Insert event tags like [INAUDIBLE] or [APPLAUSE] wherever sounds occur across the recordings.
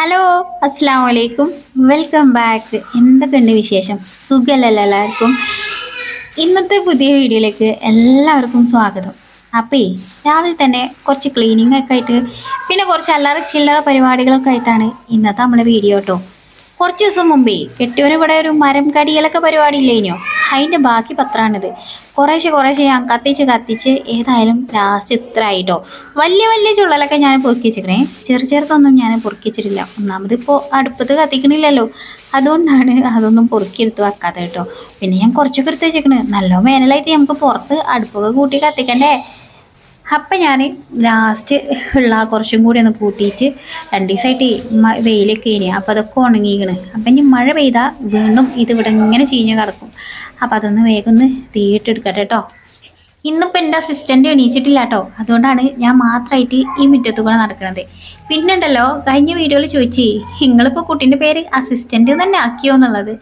Hello അസ്സാം വലൈക്കും welcome back എന്തൊക്കെയുണ്ട് വിശേഷം? സുഖമല്ലല്ലോ എല്ലാവർക്കും? ഇന്നത്തെ പുതിയ വീഡിയോയിലേക്ക് എല്ലാവർക്കും സ്വാഗതം. അപ്പേ രാവിലെ തന്നെ കുറച്ച് ക്ലീനിങ് ഒക്കെ ആയിട്ട് പിന്നെ കുറച്ച് അല്ലറ ചില്ലറ പരിപാടികളൊക്കെ ആയിട്ടാണ് ഇന്നത്തെ നമ്മുടെ വീഡിയോ കേട്ടോ. കുറച്ച് ദിവസം മുമ്പേ കെട്ടിയോന് ഇവിടെ ഒരു മരം കടികളൊക്കെ പരിപാടി ഇല്ലേനോ? അതിന്റെ ബാക്കി പത്രമാണിത് കുറേശ്ശെ കുറേശ്ശെ ഞാൻ കത്തിച്ച് കത്തിച്ച് ഏതായാലും ലാസ്റ്റ് ഇത്ര ആയിട്ടോ വലിയ വലിയ ചുള്ളലൊക്കെ ഞാൻ പൊറുക്കിച്ചിക്കണേ ചെറു ചെറുക്കൊന്നും ഞാൻ പൊറുക്കിച്ചിട്ടില്ല ഒന്നാമത് ഇപ്പോൾ അടുപ്പത്ത് കത്തിക്കണില്ലല്ലോ. അതുകൊണ്ടാണ് അതൊന്നും പൊറുക്കിയെടുത്ത് വെക്കാത്ത കേട്ടോ. പിന്നെ ഞാൻ കുറച്ചൊക്കെ എടുത്ത് വെച്ചേക്കണ് നല്ല വേനലായിട്ട് നമുക്ക് പുറത്ത് അടുപ്പൊക്കെ കൂട്ടി കത്തിക്കണ്ടേ? അപ്പം ഞാൻ ലാസ്റ്റ് ഉള്ള കുറച്ചും കൂടി ഒന്ന് കൂട്ടിയിട്ട് രണ്ട് ദിവസമായിട്ട് വെയിലൊക്കെ ഇനി. അപ്പോൾ അതൊക്കെ ഉണങ്ങിക്കണ്. അപ്പം ഇനി മഴ പെയ്താൽ വീണ്ടും ഇത് ഇവിടെ ഇങ്ങനെ ചീഞ്ഞ് കിടക്കും. അപ്പം അതൊന്ന് വേഗം ഒന്ന് തീയിട്ടെടുക്കട്ടെ കേട്ടോ. ഇന്നിപ്പോൾ എന്റെ അസിസ്റ്റന്റ് എണീച്ചിട്ടില്ല കേട്ടോ അതുകൊണ്ടാണ് ഞാൻ മാത്രമായിട്ട് ഈ മുറ്റത്ത് കൂടെ നടക്കുന്നത് പിന്നെ ഉണ്ടല്ലോ കഴിഞ്ഞ വീഡിയോയിൽ ചോദിച്ചേ നിങ്ങളിപ്പോൾ കുട്ടീന്റെ പേര് അസിസ്റ്റന്റ് തന്നെ ആക്കിയോ എന്നുള്ളത്.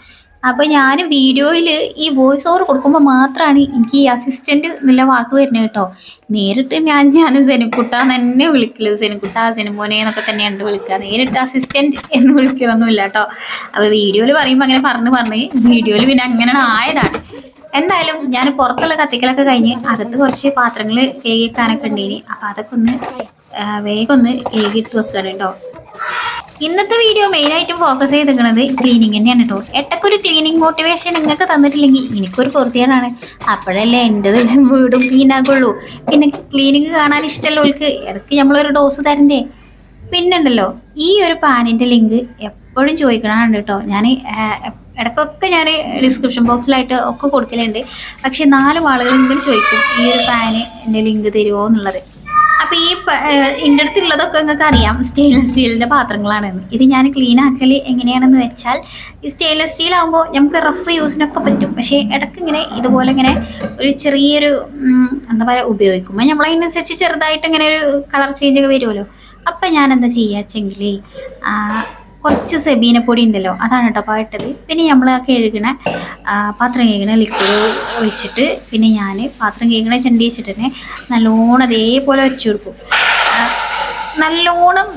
അപ്പോൾ ഞാൻ വീഡിയോയിൽ ഈ വോയിസ് ഓവർ കൊടുക്കുമ്പോൾ മാത്രമാണ് എനിക്ക് ഈ അസിസ്റ്റന്റ് എന്നുള്ള വാക്ക് വരുന്നത് കേട്ടോ. നേരിട്ട് ഞാൻ ഞാൻ സെനുക്കുട്ട തന്നെ വിളിക്കൽ. സെനുക്കുട്ട സെനുമോനെ എന്നൊക്കെ തന്നെയാണ് വിളിക്കുക നേരിട്ട് അസിസ്റ്റന്റ് എന്ന് വിളിക്കലൊന്നുമില്ല കേട്ടോ. അപ്പോൾ വീഡിയോയിൽ പറയുമ്പോൾ അങ്ങനെ പറഞ്ഞ് പറഞ്ഞ് വീഡിയോയിൽ പിന്നെ അങ്ങനെ ആയതാണ്. എന്തായാലും ഞാൻ പുറത്തുള്ള കത്തിക്കലൊക്കെ കഴിഞ്ഞ് അകത്ത് കുറച്ച് പാത്രങ്ങൾ വേഗിക്കാനൊക്കെ ഉണ്ടേനി. അപ്പൊ അതൊക്കെ ഒന്ന് വേഗം ഒന്ന് ഏകിട്ട് വെക്കണം കേട്ടോ. ഇന്നത്തെ വീഡിയോ മെയിൻ മെയിനായിട്ടും ഫോക്കസ് ചെയ്തിരിക്കുന്നത് ക്ലീനിങ് തന്നെയാണ് കേട്ടോ എട്ടക്കൊരു ക്ലീനിങ് മോട്ടിവേഷൻ നിങ്ങൾക്ക് തന്നിട്ടില്ലെങ്കിൽ എനിക്കൊരു പൊറുതിയാണ് അപ്പോഴല്ലേ എന്റെ വീടും ക്ലീൻ ആകുള്ളൂ. പിന്നെ ക്ലീനിങ് കാണാൻ ഇഷ്ടമുള്ളവർക്ക് ഇടയ്ക്ക് നമ്മളൊരു ഡോസ് തരണ്ടേ? പിന്നുണ്ടല്ലോ ഈ ഒരു പാനിന്റെ ലിങ്ക് എപ്പോഴും ചോദിക്കണതാണ് കേട്ടോ ഞാൻ ഇടയ്ക്കൊക്കെ ഞാൻ ഡിസ്ക്രിപ്ഷൻ ബോക്സിലായിട്ട് ഒക്കെ കൊടുക്കലുണ്ട്. പക്ഷെ നാല് ആളുകളെങ്കിലും ചോദിക്കും ഈ ഒരു പാന് എന്റെ ലിങ്ക് തരുമോ എന്നുള്ളത്. അപ്പൊ ഈ എന്റെ അടുത്തുള്ളതൊക്കെ നിങ്ങൾക്ക് അറിയാം. സ്റ്റെയിൻലെസ് സ്റ്റീലിന്റെ പാത്രങ്ങളാണെന്ന്. ഇത് ഞാൻ ക്ലീൻ ആക്കൽ എങ്ങനെയാണെന്ന് വെച്ചാൽ ഈ സ്റ്റെയിൻലെസ് സ്റ്റീൽ ആകുമ്പോൾ നമുക്ക് റഫ് യൂസിനൊക്കെ പറ്റും. പക്ഷേ ഇടയ്ക്ക് ഇങ്ങനെ ഇതുപോലെ ഇങ്ങനെ ഒരു ചെറിയൊരു എന്താ പറയുക ഉപയോഗിക്കുമ്പോൾ നമ്മൾ അതിനനുസരിച്ച് ചെറുതായിട്ട് ഇങ്ങനെ ഒരു കളർ ചേഞ്ച് ഒക്കെ വരുമല്ലോ. അപ്പം ഞാൻ എന്താ ചെയ്യുക വെച്ചെങ്കിൽ കുറച്ച് സെബീനപ്പൊടി ഉണ്ടല്ലോ അതാണ് കേട്ടോ പാട്ടത്. പിന്നെ നമ്മൾ ആ കഴുകണ പാത്രം കഴുകണ ലിക്വിഡ് ഒഴിച്ചിട്ട് പിന്നെ ഞാൻ പാത്രം കഴുകണ ചെണ്ടി വെച്ചിട്ട് തന്നെ നല്ലോണം അതേപോലെ ഒരച്ചു കൊടുക്കും. നല്ലോണം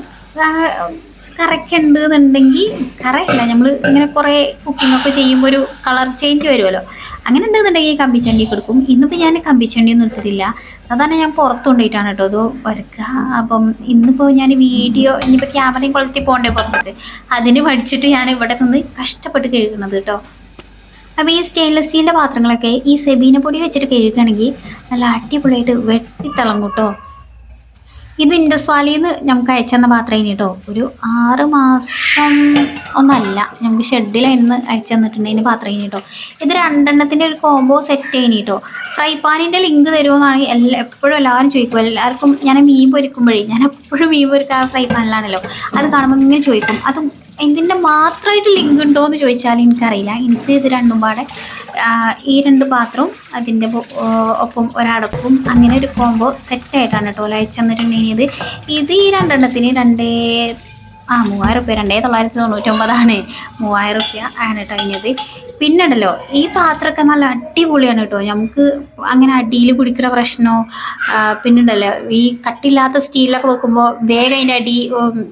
കറക്കുണ്ട് എന്നുണ്ടെങ്കിൽ കറയില്ല. നമ്മൾ ഇങ്ങനെ കുറേ കുക്കിംഗ് ഒക്കെ ചെയ്യുമ്പോൾ ഒരു കളർ ചേഞ്ച് വരുമല്ലോ അങ്ങനെ ഉണ്ടെന്നുണ്ടെങ്കിൽ കമ്പിച്ചണ്ടി കൊടുക്കും. ഇന്നിപ്പോൾ ഞാൻ കമ്പിച്ചണ്ടി ഒന്നും എടുത്തിട്ടില്ല. സാധാരണ ഞാൻ പുറത്ത് കൊണ്ടുപോയിട്ടാണ് കേട്ടോ അത് വരക്കുക. അപ്പം ഇന്നിപ്പോൾ ഞാൻ വീഡിയോ ഇനിയിപ്പോൾ ക്യാമറയും കൊളുത്തി പോകണ്ടേ പുറത്ത് അതിന് പഠിച്ചിട്ട് ഞാൻ ഇവിടെ നിന്ന് കഷ്ടപ്പെട്ട് കഴുകുന്നത് കേട്ടോ. അപ്പോൾ ഈ സ്റ്റെയിൻലെസ് സ്റ്റീലിന്റെ പാത്രങ്ങളൊക്കെ ഈ സെബീന പൊടി വെച്ചിട്ട് കഴുകുകയാണെങ്കിൽ നല്ല അടിപൊളിയായിട്ട് വെട്ടിത്തിളങ്ങും കേട്ടോ. ഇത് ഇൻഡസ് വാലിയിൽ നിന്ന് നമുക്ക് അയച്ചെന്ന പാത്രം കേട്ടോ ഒരു ആറ് മാസം ഒന്നല്ല നമുക്ക് ഷെഡിലായിരുന്നു അയച്ചു തന്നിട്ടുണ്ടെങ്കിൽ പാത്രം ഇനി കേട്ടോ ഇത് രണ്ടെണ്ണത്തിന്റെ ഒരു കോംബോ സെറ്റ് ചെയ്യണി കേട്ടോ ഫ്രൈ പാനിന്റെ ലിങ്ക് തരുമെന്നാണ് എല്ലാ എപ്പോഴും എല്ലാവരും ചോദിക്കും. എല്ലാവർക്കും ഞാൻ മീൻ പൊരിക്കുമ്പോഴേ ഞാൻ എപ്പോഴും മീൻ പൊരിക്കാൻ ഫ്രൈ പാനിലാണല്ലോ അത് കാണുമ്പോൾ ഇങ്ങനെ ചോദിക്കും. അത് ഇതിന്റെ മാത്രമായിട്ട് ലിങ്ക് ഉണ്ടോ എന്ന് ചോദിച്ചാൽ എനിക്കറിയില്ല. എനിക്ക് ഇത് രണ്ടും പാടെ ഈ രണ്ട് പാത്രവും അതിന്റെ ഒപ്പം ഒരടപ്പും അങ്ങനെ ഒരു കോംബോ സെറ്റായിട്ടാണ് കേട്ടോ അയച്ചു തന്നിട്ടുണ്ടെങ്കിൽ ഇത്. ഈ രണ്ടെണ്ണത്തിന് രണ്ടേ ആ മൂവായിരം റുപ്യ രണ്ടേ തൊള്ളായിരത്തി തൊണ്ണൂറ്റൊമ്പതാണ്. മൂവായിരം റുപ്യ ആണ് കേട്ടോ അതിനത് പിന്നെ ഉണ്ടല്ലോ ഈ പാത്രമൊക്കെ നല്ല അടിപൊളിയാണ് കേട്ടോ. നമുക്ക് അങ്ങനെ അടിയിൽ കുടിക്കുന്ന പ്രശ്നമോ ആ, പിന്നെ ഉണ്ടല്ലോ ഈ കട്ടില്ലാത്ത സ്റ്റീലൊക്കെ വെക്കുമ്പോൾ വേഗം അതിന്റെ അടി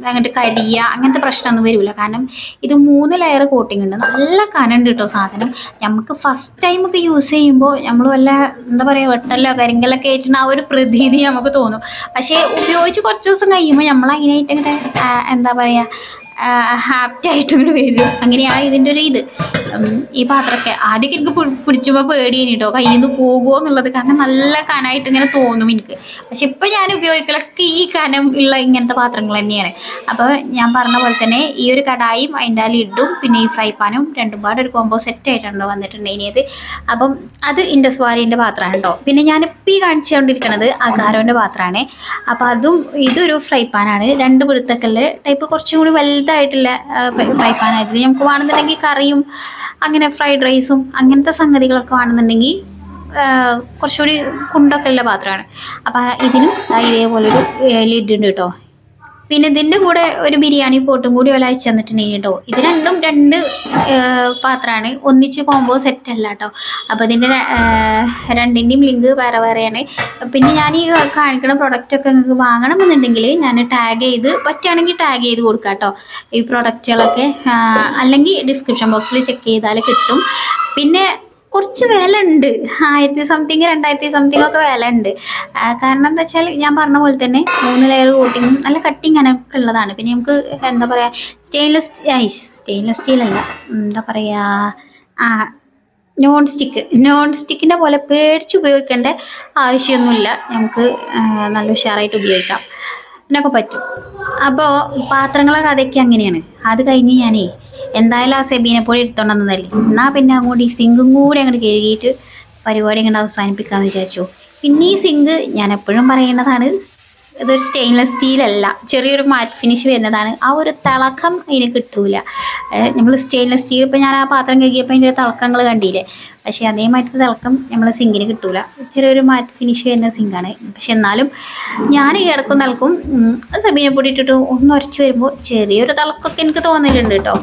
അങ്ങോട്ട് കരിയ അങ്ങനത്തെ പ്രശ്നമൊന്നും വരില്ല കാരണം ഇത് മൂന്ന് ലെയർ കോട്ടിംഗ് ഉണ്ട്. നല്ല കനണ്ട് കേട്ടോ സാധനം. നമുക്ക് ഫസ്റ്റ് ടൈം ഒക്കെ യൂസ് ചെയ്യുമ്പോൾ നമ്മൾ വല്ല എന്താ പറയുക വെട്ടല്ലോ കരിങ്കലൊക്കെ ആയിട്ടുള്ള ആ ഒരു പ്രതീതി നമുക്ക് തോന്നും. പക്ഷേ ഉപയോഗിച്ച് കുറച്ച് ദിവസം കഴിയുമ്പോൾ നമ്മൾ അതിനായിട്ട് എന്താ പറയുക ഹാപ്പി ആയിട്ട് ഇങ്ങോട്ട് വരും. അങ്ങനെയാണ് ഇതിന്റെ ഒരു ഇത്. ഈ പാത്രമൊക്കെ ആദ്യമൊക്കെ എനിക്ക് പിടിച്ചപ്പോൾ പേടിയേനി കേട്ടോ കയ്യിൽ നിന്ന് പോകുമോ എന്നുള്ളത് കാരണം നല്ല കനമായിട്ട് ഇങ്ങനെ തോന്നും എനിക്ക്. പക്ഷെ ഇപ്പം ഞാൻ ഉപയോഗിക്കലൊക്കെ ഈ കനം ഉള്ള ഇങ്ങനത്തെ പാത്രങ്ങൾ തന്നെയാണ്. അപ്പോൾ ഞാൻ പറഞ്ഞ പോലെ തന്നെ ഈ ഒരു കടായും അതിന്റെ ലിഡും പിന്നെ ഈ ഫ്രൈ പാനും രണ്ടും പാടെ ഒരു കോമ്പോ സെറ്റ് ആയിട്ടുണ്ടോ വന്നിട്ടുണ്ടെങ്കിൽ അപ്പം അത് ഇൻഡസ്വാലിന്റെ പാത്രമാണ് കേട്ടോ പിന്നെ ഞാനിപ്പോൾ ഈ കാണിച്ചുകൊണ്ടിരിക്കുന്നത് അഗാരോന്റെ പാത്രമാണ്. അപ്പോൾ അതും ഇതൊരു ഫ്രൈ പാനാണ് രണ്ട് പിടുത്തക്കല്ല് ടൈപ്പ് കുറച്ചും കൂടി വലുതായിട്ടുള്ള ഫ്രൈ പാൻ ഇതിൽ നമുക്ക് വേണമെന്നുണ്ടെങ്കിൽ കറിയും അങ്ങനെ ഫ്രൈഡ് റൈസും അങ്ങനത്തെ സംഗതികളൊക്കെ വേണമെന്നുണ്ടെങ്കിൽ കുറച്ചുകൂടി കുണ്ടൊക്കെ ഉള്ള പാത്രമാണ്. അപ്പം ഇതിനും ഇതേപോലൊരു ലിഡ് ഉണ്ട് കേട്ടോ. പിന്നെ ഇതിന്റെ കൂടെ ഒരു ബിരിയാണി പോട്ടും കൂടി ഒരാൾ അയച്ചു തന്നിട്ടുണ്ടെങ്കിൽ കേട്ടോ ഇത് രണ്ടും രണ്ട് പാത്രമാണ്. ഒന്നിച്ച് കോംബോ സെറ്റ് അല്ല കേട്ടോ അപ്പോൾ ഇതിന്റെ രണ്ടിന്റെയും ലിങ്ക് വേറെ വേറെയാണ്. പിന്നെ ഞാൻ ഈ കാണിക്കുന്ന പ്രൊഡക്റ്റ് ഒക്കെ നിങ്ങൾക്ക് വാങ്ങണമെന്നുണ്ടെങ്കിൽ ഞാൻ ടാഗ് ചെയ്ത് പറ്റുകയാണെങ്കിൽ ടാഗ് ചെയ്ത് കൊടുക്കാം കേട്ടോ ഈ പ്രൊഡക്റ്റുകളൊക്കെ അല്ലെങ്കിൽ ഡിസ്ക്രിപ്ഷൻ ബോക്സിൽ ചെക്ക് ചെയ്താൽ കിട്ടും. പിന്നെ കുറച്ച് വില ഉണ്ട് ആയിരത്തി സംതിങ് രണ്ടായിരത്തി സംതിങ് ഒക്കെ വില ഉണ്ട് കാരണം എന്താ വെച്ചാൽ ഞാൻ പറഞ്ഞ പോലെ തന്നെ മൂന്ന് ലെയർ കോട്ടിങ്ങും നല്ല കട്ടിങ് അങ്ങനെയൊക്കെ ഉള്ളതാണ്. പിന്നെ നമുക്ക് എന്താ പറയുക സ്റ്റെയിൻലെസ് സ്റ്റെയിൻലെസ് സ്റ്റീൽ അല്ല. എന്താ പറയുക ആ നോൺ സ്റ്റിക്ക് നോൺ സ്റ്റിക്കിന്റെ പോലെ പേടിച്ച് ഉപയോഗിക്കേണ്ട ആവശ്യമൊന്നുമില്ല. നമുക്ക് നല്ല ഉഷാറായിട്ട് ഉപയോഗിക്കാം. അതിനൊക്കെ പറ്റും. അപ്പോൾ പാത്രങ്ങളൊക്കെ അതൊക്കെ അങ്ങനെയാണ്. അത് കഴിഞ്ഞ് ഞാനേ എന്തായാലും ആ സെബീനെ പോലെ എടുത്തോണ്ട് വന്നതല്ലേ. എന്നാൽ പിന്നെ അങ്ങോട്ട് ഈ സിങ്കും കൂടി അങ്ങോട്ട് കഴുകിയിട്ട് പരിപാടി അങ്ങോട്ട് അവസാനിപ്പിക്കാമെന്ന് വിചാരിച്ചു. പിന്നെ ഈ സിങ്ക് ഞാൻ എപ്പോഴും പറയുന്നതാണ് ഇതൊരു സ്റ്റെയിൻലെസ് സ്റ്റീൽ അല്ല. ചെറിയൊരു മാറ്റ് ഫിനിഷ് വരുന്നതാണ്. ആ ഒരു തിളക്കം അതിന് കിട്ടൂല. നമ്മൾ സ്റ്റെയിൻലെസ് സ്റ്റീൽ ഇപ്പോൾ ഞാൻ ആ പാത്രം കഴുകിയപ്പോൾ അതിന്റെ തിളക്കങ്ങൾ കണ്ടില്ലേ? പക്ഷേ അതേമാതിരി തിളക്കം നമ്മൾ സിങ്കിന് കിട്ടൂല. ചെറിയൊരു മാറ്റ് ഫിനിഷ് വരുന്ന സിങ്കാണ് പക്ഷെ എന്നാലും ഞാൻ ഈ ഇടക്കും തിളക്കും. സബീനെ പൊടി ഇട്ടിട്ട് ഒന്ന് ഉരച്ച് വരുമ്പോൾ ചെറിയൊരു തിളക്കമൊക്കെ എനിക്ക് തോന്നലുണ്ട് കേട്ടോ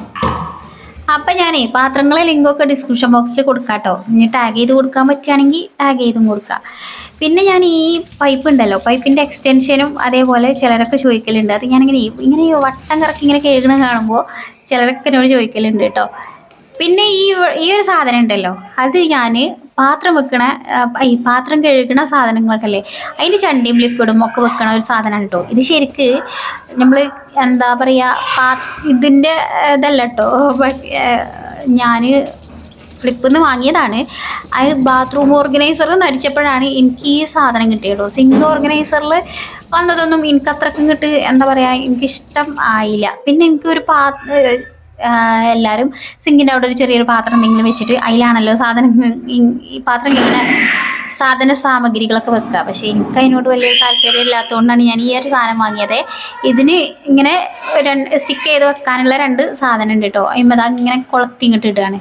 അപ്പം ഞാനേ പാത്രങ്ങളെ ലിങ്കൊക്കെ ഡിസ്ക്രിപ്ഷൻ ബോക്സിൽ കൊടുക്കാം കേട്ടോ ഇനി ടാഗ് ചെയ്ത് കൊടുക്കാൻ പറ്റുകയാണെങ്കിൽ ടാഗ് ചെയ്തും കൊടുക്കാം. പിന്നെ ഞാൻ ഈ പൈപ്പ് ഉണ്ടല്ലോ പൈപ്പിന്റെ എക്സ്റ്റൻഷനും അതേപോലെ ചിലരൊക്കെ ചോദിക്കലുണ്ട്. അത് ഞാനിങ്ങനെ ഇങ്ങനെ വട്ടം കറക്കി ഇങ്ങനെ കേൾക്കണ കാണുമ്പോൾ ചിലരൊക്കെ എന്നോട് ചോദിക്കലുണ്ട് കേട്ടോ. പിന്നെ ഈ ഈ ഒരു സാധനം ഉണ്ടല്ലോ അത് ഞാൻ പാത്രം വെക്കണ ഈ പാത്രം കഴുകണ സാധനങ്ങളൊക്കെ അല്ലേ അതിന്റെ ചണ്ടിയും ലിക്വിഡും ഒക്കെ വെക്കണ ഒരു സാധനമാണ് കേട്ടോ ഇത് ശരിക്ക് നമ്മൾ എന്താ പറയുക പാ ഇതിന്റെ ഇതല്ല കേട്ടോ ഞാൻ ഫ്ലിപ്പിൽ നിന്ന് വാങ്ങിയതാണ്. അത് ബാത്റൂം ഓർഗനൈസർ അടിച്ചപ്പോഴാണ് എനിക്ക് ഈ സാധനം കിട്ടിയത്. കേട്ടോ സിങ്ക് ഓർഗനൈസറിൽ വന്നതൊന്നും എനിക്ക് അത്രക്കും കിട്ട് എന്താ പറയുക എനിക്കിഷ്ടം ആയില്ല. പിന്നെ എനിക്കൊരു പാ ആഹ് എല്ലാവരും സിങ്കിന്റെ അവിടെ ഒരു ചെറിയൊരു പാത്രം എന്തെങ്കിലും വെച്ചിട്ട് അതിലാണല്ലോ സാധനം ഈ- പാത്രം ഇങ്ങനെ സാധന സാമഗ്രികളൊക്കെ വെക്കുക. പക്ഷേ എനിക്ക് അതിനോട് വലിയ താല്പര്യം ഇല്ലാത്തതുകൊണ്ടാണ് ഞാൻ ഈ ഒരു സാധനം വാങ്ങിയത്. ഇതിന് ഇങ്ങനെ രണ്ട് സ്റ്റിക്ക് ചെയ്ത് വെക്കാനുള്ള രണ്ട് സാധനം ഉണ്ട് കേട്ടോ. അതിന്മേൽ ഇങ്ങനെ കുളത്തിങ്ങോട്ട് ഇടുകയാണ്.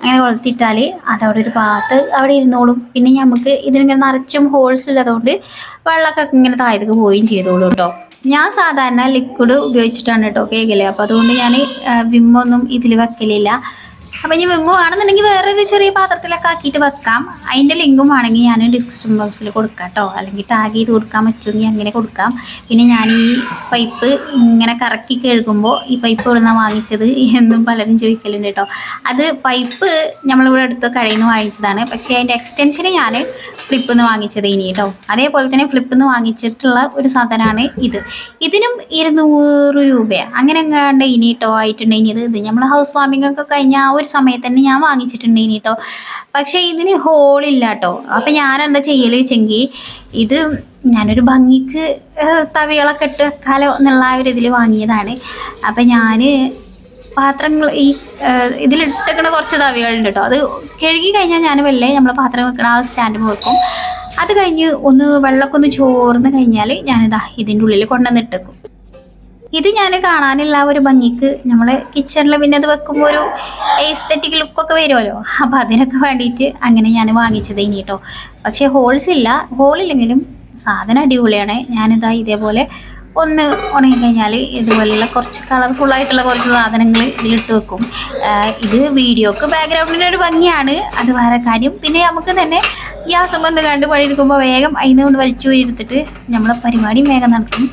അങ്ങനെ കുളത്തിട്ടാൽ അതവിടെ ഒരു ഭാഗത്ത് അവിടെ ഇരുന്നോളും. പിന്നെ നമുക്ക് ഇതിനിങ്ങനെ നിറച്ചും ഹോൾസ് ഇല്ലാത്തതുകൊണ്ട് വെള്ളമൊക്കെ ഇങ്ങനെ താഴത്തേക്ക് പോവുകയും ചെയ്തോളൂ കേട്ടോ ഞാൻ സാധാരണ ലിക്വിഡ് ഉപയോഗിച്ചിട്ടാണ് കേട്ടോ കേൾക്കൽ അപ്പോൾ അതുകൊണ്ട് ഞാൻ വിമ്മൊന്നും ഇതിൽ വെക്കലില്ല. അപ്പം ഇനി വിമ്മ് വേണമെന്നുണ്ടെങ്കിൽ വേറൊരു ചെറിയ പാത്രത്തിലൊക്കെ ആക്കിയിട്ട് വെക്കാം. അതിന്റെ ലിങ്കും വേണമെങ്കിൽ ഞാൻ ഡിസ്ക്രിപ്ഷൻ ബോക്സിൽ കൊടുക്കാം കേട്ടോ അല്ലെങ്കിൽ ടാഗ് ചെയ്ത് കൊടുക്കാൻ പറ്റുമെങ്കിൽ അങ്ങനെ കൊടുക്കാം. പിന്നെ ഞാൻ ഈ പൈപ്പ് ഇങ്ങനെ കറക്കി കേൾക്കുമ്പോൾ ഈ പൈപ്പ് എവിടെ നിന്നാണ് വാങ്ങിച്ചത് എന്നും പലരും ചോദിക്കലുണ്ട് കേട്ടോ അത് പൈപ്പ് നമ്മളിവിടെ അടുത്ത് കടയിൽ നിന്ന് വാങ്ങിച്ചതാണ്. പക്ഷെ അതിന്റെ എക്സ്റ്റൻഷന് ഞാൻ ഫ്ലിപ്പിൽ നിന്ന് വാങ്ങിച്ചത് ഇനി കേട്ടോ അതേപോലെ തന്നെ ഫ്ലിപ്പിൽ നിന്ന് വാങ്ങിച്ചിട്ടുള്ള ഒരു സാധനമാണ് ഇത്. ഇതിനും ഇരുന്നൂറ് രൂപയാണ് അങ്ങനെ എങ്ങാണ്ട് ഇനി കേട്ടോ ആയിട്ടുണ്ടെങ്കിൽ ഇത്. ഇത് നമ്മൾ ഹൗസ് വാമിംഗ് ഒക്കെ കഴിഞ്ഞാൽ ആ ഒരു സമയത്ത് തന്നെ ഞാൻ വാങ്ങിച്ചിട്ടുണ്ട് ഇനി കേട്ടോ പക്ഷേ ഇതിന് ഹോളില്ല കേട്ടോ അപ്പം ഞാൻ എന്താ ചെയ്യൽ വെച്ചെങ്കിൽ ഇത് ഞാനൊരു ഭംഗിക്ക് തവികളൊക്കെ ഇട്ട് വെക്കാലോ എന്നുള്ള ആ ഒരു ഇതിൽ വാങ്ങിയതാണ്. അപ്പം ഞാൻ പാത്രങ്ങൾ ഈ ഇതിലിട്ടിരിക്കുന്ന കുറച്ച് തവികളുണ്ട് കേട്ടോ അത് കഴുകി കഴിഞ്ഞാൽ ഞാൻ വെള്ളേ നമ്മൾ പാത്രം വെക്കണ ആ സ്റ്റാൻഡ് വെക്കും. അത് കഴിഞ്ഞ് ഒന്ന് വെള്ളമൊക്കെ ഒന്ന് ചോർന്ന് കഴിഞ്ഞാൽ ഞാനിതാ ഇതിന്റെ ഉള്ളിൽ കൊണ്ടുവന്ന് ഇട്ടേക്കും ഇത് ഞാൻ കാണാനുള്ള ഒരു ഭംഗിക്ക് നമ്മൾ കിച്ചണിൽ പിന്നെ അത് വെക്കുമ്പോൾ ഒരു എസ്തറ്റിക് ലുക്കൊക്കെ വരുമല്ലോ. അപ്പോൾ അതിനൊക്കെ വേണ്ടിയിട്ട് അങ്ങനെ ഞാൻ വാങ്ങിച്ചത് ഇനി കേട്ടോ പക്ഷേ ഹോൾസ് ഇല്ല. ഹോളില്ലെങ്കിലും സാധനം അടിപൊളിയാണ്. ഞാനിതാ ഇതേപോലെ ഒന്ന് ഉണങ്ങി കഴിഞ്ഞാൽ ഇതുപോലെയുള്ള കുറച്ച് കളർഫുൾ ആയിട്ടുള്ള കുറച്ച് സാധനങ്ങൾ ഇതിലിട്ട് വെക്കും. ഇത് വീഡിയോക്ക് ബാക്ക്ഗ്രൗണ്ടിന്റെ ഒരു ഭംഗിയാണ്. അത് വേറെ കാര്യം. പിന്നെ നമുക്ക് തന്നെ ഗ്യാസ് വന്ന് കണ്ട് പണിയെടുക്കുമ്പോൾ വേഗം അതിന് കൊണ്ട് വലിച്ചു എടുത്തിട്ട് നമ്മളെ പരിപാടിയും വേഗം നടക്കും.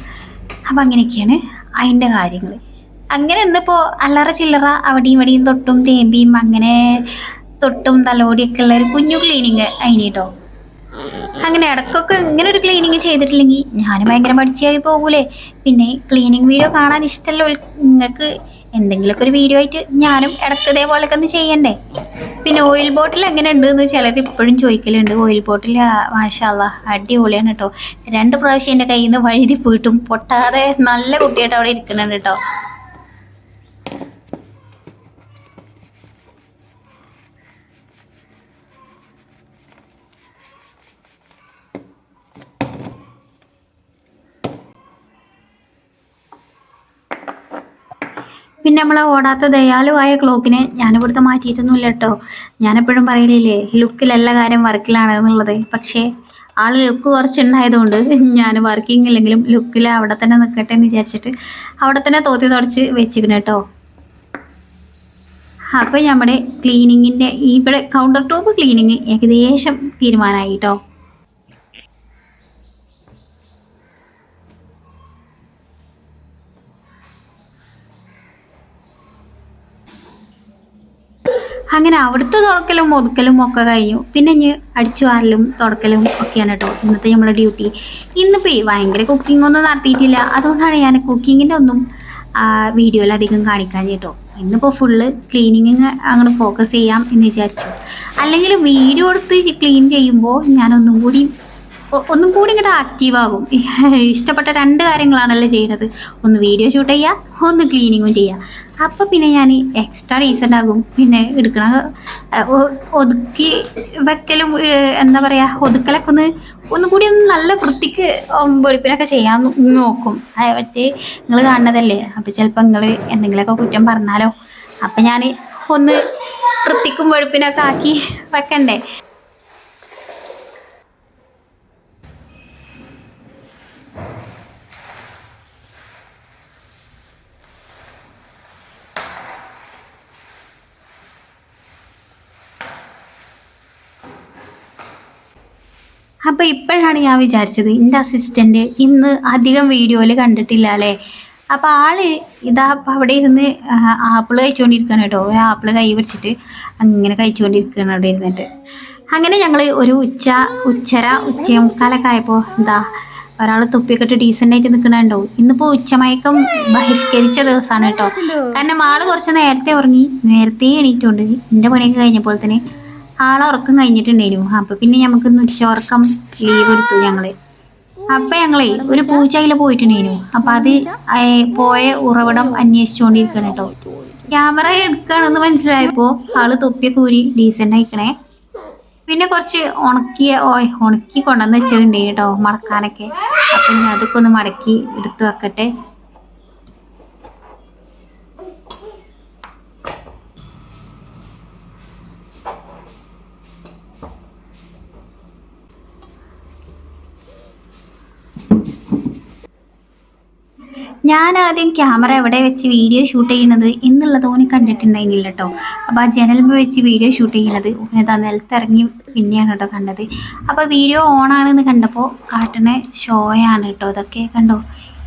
അപ്പം അങ്ങനെയൊക്കെയാണ്. അതിന്റെ കാര്യങ്ങൾ അങ്ങനെ ഇന്നിപ്പോൾ അല്ലറ ചില്ലറ അവിടെയും ഇവിടെയും തൊട്ടും തേമ്പിയും അങ്ങനെ തൊട്ടും തലോടിയൊക്കെ ഉള്ള ഒരു കുഞ്ഞു ക്ലീനിങ് അതിന് കേട്ടോ അങ്ങനെ ഇടക്കൊക്കെ ഇങ്ങനെ ഒരു ക്ലീനിങ് ചെയ്തിട്ടില്ലെങ്കിൽ ഞാൻ ഭയങ്കര മടിച്ചായി പോകൂലേ. പിന്നെ ക്ലീനിങ് വീഡിയോ കാണാൻ ഇഷ്ടമല്ലോ നിങ്ങൾക്ക് എന്തെങ്കിലുമൊക്കെ ഒരു വീഡിയോ ആയിട്ട് ഞാനും ഇടയ്ക്ക് ഇതേപോലെയൊക്കെ ഒന്ന് ചെയ്യണ്ടേ? പിന്നെ ഓയിൽ ബോട്ടിൽ എങ്ങനെ ഉണ്ട് എന്ന് ചിലർ ഇപ്പോഴും ചോദിക്കലുണ്ട്. ഓയിൽ ബോട്ടിൽ മാഷാല്ല അടിപൊളിയാണ് കേട്ടോ രണ്ട് പ്രാവശ്യം എന്റെ കയ്യിൽ നിന്ന് വഴുതി പോയിട്ടും പൊട്ടാതെ നല്ല കുട്ടിയായിട്ട് അവിടെ ഇരിക്കുന്നുണ്ട് കേട്ടോ പിന്നെ നമ്മളെ ഓടാത്ത ദയാലുവായ ക്ലോക്കിനെ ഞാനിവിടുത്തെ മാറ്റിയിട്ടൊന്നുമില്ല കേട്ടോ. ഞാനെപ്പോഴും പറയലില്ലേ ലുക്കിലല്ല കാര്യം വർക്കിലാണ് എന്നുള്ളത്. പക്ഷേ ആൾ ലുക്ക് കുറച്ചുണ്ടായതുകൊണ്ട് ഞാൻ വർക്കിംഗ് ഇല്ലെങ്കിലും ലുക്കിൽ അവിടെ തന്നെ നിൽക്കട്ടെ എന്ന് വിചാരിച്ചിട്ട് അവിടെ തന്നെ തോത്തി തുടച്ച് വെച്ചിരിക്കണം കേട്ടോ. അപ്പോൾ നമ്മുടെ ക്ലീനിങ്ങിന്റെ ഇവിടെ കൗണ്ടർ ടോപ്പ് ക്ലീനിങ് ഏകദേശം തീരുമാനമായി കേട്ടോ. അങ്ങനെ അവിടുത്തെ തുടക്കലും ഒതുക്കലും ഒക്കെ കഴിഞ്ഞു. പിന്നെ ഇനി അടിച്ചു വാറലും തുടക്കലും ഒക്കെയാണ് കേട്ടോ ഇന്നത്തെ നമ്മളെ ഡ്യൂട്ടി ഇന്നിപ്പോൾ ഈ ഭയങ്കര കുക്കിംഗ് ഒന്നും നടത്തിയിട്ടില്ല. അതുകൊണ്ടാണ് ഞാൻ കുക്കിങ്ങിന്റെ ഒന്നും വീഡിയോയിൽ അധികം കാണിക്കാൻ കേട്ടോ. ഇന്നിപ്പോൾ ഫുള്ള് ക്ലീനിങ് അങ്ങോട്ട് ഫോക്കസ് ചെയ്യാം എന്ന് വിചാരിച്ചു. അല്ലെങ്കിൽ വീഡിയോ എടുത്ത് ക്ലീൻ ചെയ്യുമ്പോൾ ഞാനൊന്നും കൂടി ഒന്നും കൂടി ഇങ്ങോട്ട് ആക്റ്റീവ് ആകും. [LAUGHS] ഇഷ്ടപ്പെട്ട രണ്ട് കാര്യങ്ങളാണല്ലോ ചെയ്യുന്നത്. ഒന്ന് വീഡിയോ ഷൂട്ട് ചെയ്യുക ഒന്ന് ക്ലീനിങ്ങും ചെയ്യുക അപ്പോൾ പിന്നെ ഞാൻ എക്സ്ട്രാ റീസൺ ആകും. പിന്നെ എടുക്കണ ഒതുക്കി വെക്കലും എന്താ പറയുക ഒതുക്കലൊക്കെ ഒന്ന് ഒന്നും കൂടി ഒന്ന് നല്ല വൃത്തിക്ക് വെളുപ്പിനൊക്കെ ചെയ്യാൻ നോക്കും. മറ്റേ നിങ്ങൾ കാണുന്നതല്ലേ? അപ്പോൾ ചിലപ്പോൾ നിങ്ങൾ എന്തെങ്കിലുമൊക്കെ കുറ്റം പറഞ്ഞാലോ? അപ്പം ഞാൻ ഒന്ന് വൃത്തിക്കും വെളുപ്പിനൊക്കെ ആക്കി വെക്കണ്ടേ? അപ്പോൾ ഇപ്പോഴാണ് ഞാൻ വിചാരിച്ചത് എന്റെ അസിസ്റ്റന്റ് ഇന്ന് അധികം വീഡിയോയിൽ കണ്ടിട്ടില്ല അല്ലേ? അപ്പോൾ ആൾ ഇതാ അവിടെ ഇരുന്ന് ആപ്പിൾ കഴിച്ചുകൊണ്ടിരിക്കുകയാണ് കേട്ടോ. ഒരു ആപ്പിൾ കൈ പിടിച്ചിട്ട് അങ്ങനെ കഴിച്ചുകൊണ്ടിരിക്കുകയാണ് അവിടെ ഇരുന്നിട്ട്. അങ്ങനെ ഞങ്ങൾ ഒരു ഉച്ച ഉച്ചര ഉച്ചമുക്കാലൊക്കെ ആയപ്പോൾ എന്താ ഒരാൾ തൊപ്പിയൊക്കെ ഡീസെന്റ് ആയിട്ട് നിൽക്കണുണ്ടോ ഇന്നിപ്പോൾ ഉച്ചമയക്കം ബഹിഷ്കരിച്ച ദിവസമാണ് കേട്ടോ. കാരണം ആൾ കുറച്ച് നേരത്തെ ഉറങ്ങി നേരത്തെ എണീറ്റുണ്ട്. എന്റെ പണിയൊക്കെ കഴിഞ്ഞപ്പോൾ തന്നെ ആളെ ഉറക്കം കഴിഞ്ഞിട്ടുണ്ടായിരുന്നു. അപ്പൊ പിന്നെ നമുക്ക് ഇന്ന് ഉച്ച ഉറക്കം ലീവ് എടുത്തു ഞങ്ങൾ. അപ്പൊ ഞങ്ങളെ ഒരു പൂച്ചയിൽ പോയിട്ടുണ്ടായിരുന്നു. അപ്പൊ അത് പോയ ഉറവിടം അന്വേഷിച്ചുകൊണ്ടിരിക്കണം കേട്ടോ ക്യാമറ എടുക്കുകയാണെന്ന് മനസ്സിലായപ്പോ ആൾ തൊപ്പി കൂരി ഡീസന്റ് ആയിക്കണേ. പിന്നെ കുറച്ച് ഉണക്കിയ ഓയ് ഉണക്കി കൊണ്ടുവന്ന് വെച്ചിട്ടുണ്ടായിരുന്നു കേട്ടോ മടക്കാനൊക്കെ. അപ്പൊ ഞാൻ അതൊക്കെ ഒന്ന് മടക്കി എടുത്തു വെക്കട്ടെ. ഞാൻ ആദ്യം ക്യാമറ എവിടെ വെച്ച് വീഡിയോ ഷൂട്ട് ചെയ്യുന്നത് എന്നുള്ളത് ഓന് കണ്ടിട്ടുണ്ടായിരുന്നില്ല കേട്ടോ. അപ്പോൾ ആ ജനൽമ വെച്ച് വീഡിയോ ഷൂട്ട് ചെയ്യുന്നത് ഓനിതാ നിലത്തിറങ്ങി പിന്നെയാണ് കേട്ടോ കണ്ടത്. അപ്പോൾ വീഡിയോ ഓണാണെന്ന് കണ്ടപ്പോൾ കാട്ടണ ഷോയാണ് കേട്ടോ ഇതൊക്കെ കണ്ടോ.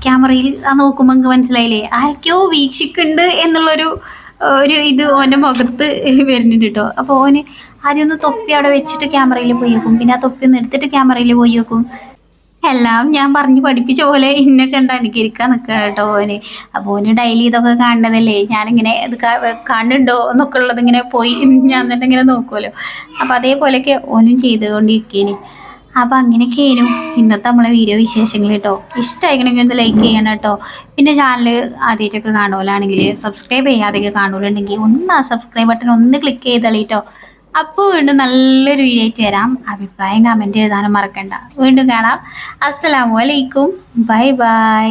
ക്യാമറയിൽ ആ നോക്കുമ്പോൾ നിങ്ങൾക്ക് മനസ്സിലായില്ലേ? ആരൊക്കെയോ വീക്ഷിക്കുന്നുണ്ട് എന്നുള്ളൊരു ഒരു ഇത് ഓന്റെ മുഖത്ത് വരുന്നുണ്ട് കേട്ടോ. അപ്പോൾ ഓന് ആദ്യം ഒന്ന് തൊപ്പി അവിടെ വെച്ചിട്ട് ക്യാമറയിൽ പോയി വെക്കും. പിന്നെ ആ തൊപ്പി ഒന്ന് എടുത്തിട്ട് ക്യാമറയിൽ പോയി വെക്കും. എല്ലാം ഞാൻ പറഞ്ഞു പഠിപ്പിച്ച പോലെ ഇന്നെ കണ്ട അനുകരിക്കാൻ നിൽക്കണം കേട്ടോ ഓന്. അപ്പോൾ ഓന് ഡെയിലി ഇതൊക്കെ കാണുന്നതല്ലേ ഞാനിങ്ങനെ ഇത് കാണുന്നുണ്ടോ എന്നൊക്കെ ഉള്ളത് ഇങ്ങനെ പോയി ഞാൻ തന്നെ ഇങ്ങനെ നോക്കുമല്ലോ അപ്പോൾ അതേപോലെയൊക്കെ ഓനും ചെയ്തുകൊണ്ടിരിക്കേന്. അപ്പോൾ അങ്ങനെയൊക്കെയായിരുന്നു ഇന്നത്തെ നമ്മളെ വീഡിയോ വിശേഷങ്ങൾ കേട്ടോ. ഇഷ്ടമായിക്കണമെങ്കിൽ ഒന്ന് ലൈക്ക് ചെയ്യണം കേട്ടോ. പിന്നെ ചാനൽ ആദ്യമായിട്ടൊക്കെ കാണുമല്ലാണെങ്കിൽ സബ്സ്ക്രൈബ് ചെയ്യാതെയൊക്കെ കാണുമല്ലുണ്ടെങ്കിൽ ഒന്ന് ആ സബ്സ്ക്രൈബ് ബട്ടൺ ഒന്ന് ക്ലിക്ക് ചെയ്തളി കേട്ടോ അപ്പോൾ വീണ്ടും നല്ലൊരു വീഡിയോ ആയിട്ട് വരാം. അഭിപ്രായം കമന്റ് എഴുതാനും മറക്കണ്ട. വീണ്ടും കാണാം. അസ്സലാമു അലൈക്കും. Bye bye.